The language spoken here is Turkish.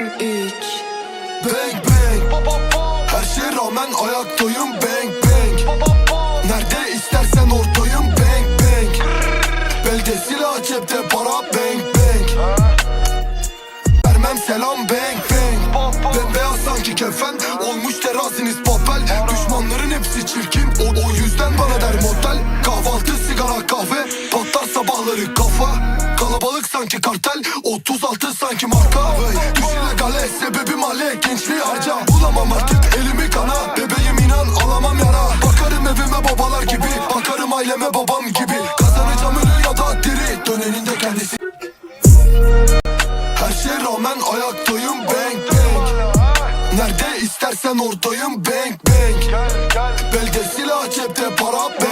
3 Bang bang. Her şeye rağmen ayaktayım. Bang bang. Nerede istersen ortayım bang bang. Belde silah cepte para. Bang bang. Vermem selam. Bang bang. Bembeyaz sanki kefen. Olmuş teraziniz papel Düşmanların hepsi çirkin. O, o yüzden bana der motel. Kahvaltı sigara kahve. Patlar sabahları kafa. Kalabalık sanki kartel. 36 sanki marka. hey. İllegale sebebim ale Gençliği harca. Bulamam artık elimi kana. Bebeğim inan alamam yara. Bakarım evime babalar gibi Bakarım aileme babam gibi. Kazanacağım ölü ya da diri Döneninde kendisi. Her şeye rağmen ayaktayım bang bang. Nerede istersen oradayım bang bang. Belde silah cepte para bang